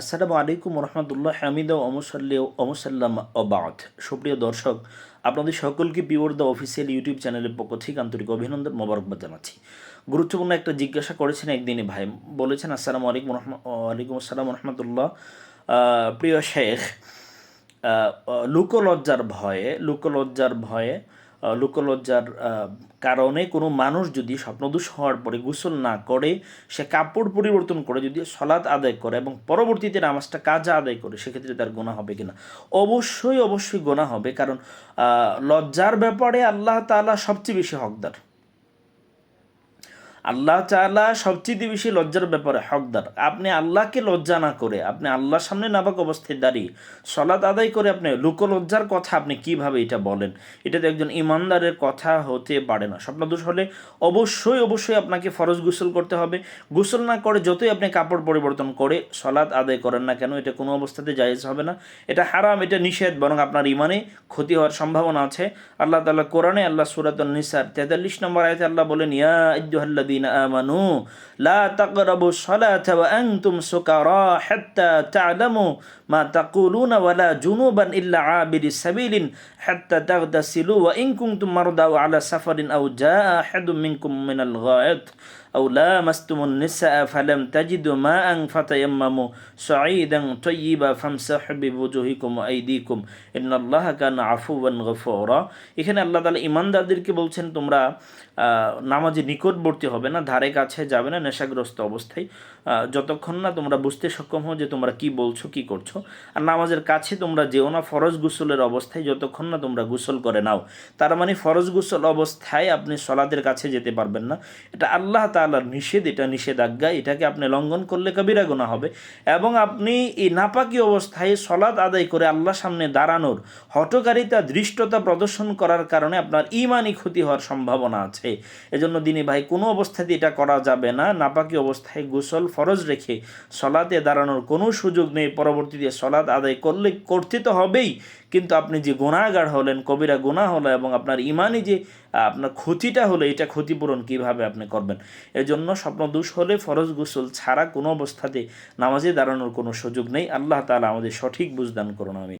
আসসালামু আলাইকুম রহমতুল্লাহ হামিদ অমুসাল্লি অমুসাল্লাম অবাদ সুপ্রিয় দর্শক, আপনাদের সকলকে পিওর দ্য অফিসিয়াল ইউটিউব চ্যানেলের পক্ষ থেকে আন্তরিক অভিনন্দন, মোবারকবাদ জানাচ্ছি। গুরুত্বপূর্ণ একটা জিজ্ঞাসা করেছেন একদিনে ভাই, বলেছেন, আসসালামু আলাইকুম ওয়ালাইকুম আসসালাম রহমতুল্লাহ প্রিয় শেখ লোকলজ্জার ভয়ে লোকলজ্জার ভয়ে লোকলজ্জার কারণে কোনো মানুষ যদি স্বপ্নদোষ হওয়ার পরে গোসল না করে, সে কাপড় পরিবর্তন করে, যদি সলাৎ আদায় করে এবং পরবর্তীতে নামাজটা কাজা আদায় করে, সেক্ষেত্রে তার গোনা হবে কিনা? অবশ্যই অবশ্যই গোনা হবে, কারণ লজ্জার ব্যাপারে আল্লাহ তালা সবচেয়ে বেশি হকদার। আল্লাহ চালা সবচেয়ে বেশি লজ্জার ব্যাপারে হকদার। আপনি আল্লাহকে লজ্জা না করে, আপনি আল্লাহর সামনে নাবাক অবস্থায় দাঁড়িয়ে সলাদ আদায় করে আপনি লোকলজ্জার কথা আপনি কীভাবে এটা বলেন? এটা তো একজন ইমানদারের কথা হতে পারে না। স্বপ্নদোষ হলে অবশ্যই অবশ্যই আপনাকে ফরজ গোসল করতে হবে। গোসল না করে যতই আপনি কাপড় পরিবর্তন করে সলাদ আদায় করেন না কেন, এটা কোনো অবস্থাতে জায়েজ হবে না। এটা হারাম, এটা নিষেধ, বরং আপনার ইমানে ক্ষতি হওয়ার সম্ভাবনা আছে। আল্লাহ তাল্লাহ কোরআনে আল্লাহ সুরাত নিসার তেতাল্লিশ নম্বর আয়তে আল্লাহ বলেন, ইয়া ইদ্দুহাল্লাদিন الذين آمنوا لا تقربوا الصلاة وأنتم سكارى حتى تعلموا ما تقولون ولا جنوبا إلا عابر سبيل حتى تغتسلوا وإن كنتم مرضى على سفر أو جاء أحد منكم من الغائط. أو لامستم النساء فلم تجدوا ماء فتيمموا صعيدا طيبا فامسحوا بوجوهكم وأيديكم إن الله كان عفوا غفورا এখানে আল্লাহ তালা ইমানদারদেরকে বলছেন তোমরা নামাজে নিকটবর্তী হবে না ধারে কাছে যাবে না নেশাগ্রস্ত অবস্থায় যতক্ষণ না তোমরা বুঝতে সক্ষম হও যে তোমরা কি বলছো কি করছো আর নামাজের কাছে তোমরা যেও না ফরজ গুসলের অবস্থায় যতক্ষণ না তোমরা গুসল করে নাও তার মানে ফরজ গুসল অবস্থায় আপনি সলাদের কাছে যেতে পারবেন না এটা আল্লাহ তালার নিষেধ, এটা নিষেধাজ্ঞা, এটাকে আপনি লঙ্ঘন করলে কবিরা গোনা হবে। এবং আপনি এই নাপাকি অবস্থায় সলাদ আদায় করে আল্লাহ সামনে দাঁড়ানোর হটকারিতা দৃষ্টতা প্রদর্শন করার কারণে আপনার ইমানই ক্ষতি হওয়ার সম্ভাবনা আছে। এজন্য দিনী ভাই, কোনো অবস্থাতে এটা করা যাবে না। নাপাকি অবস্থায় গোসল ফরজ রেখে সলাতে দাঁড়ানোর কোনো সুযোগ নেই। পরবর্তীতে সলাদ আদায় করলে করতে তো হবেই। কিন্তু আপনি যে গোনাগার হলেন, কবিরা গোনা হলো এবং আপনার ইমানই যে আপনার ক্ষতিটা হলো, এটা ক্ষতিপূরণ কীভাবে আপনি করবেন? এজন্য স্বপ্ন দোষ হলে ফরজ গোসল ছাড়া কোনো অবস্থাতে নামাজে দাঁড়ানোর কোনো সুযোগ নেই। আল্লাহ তালা আমাদের সঠিক বুঝদান করুন আমি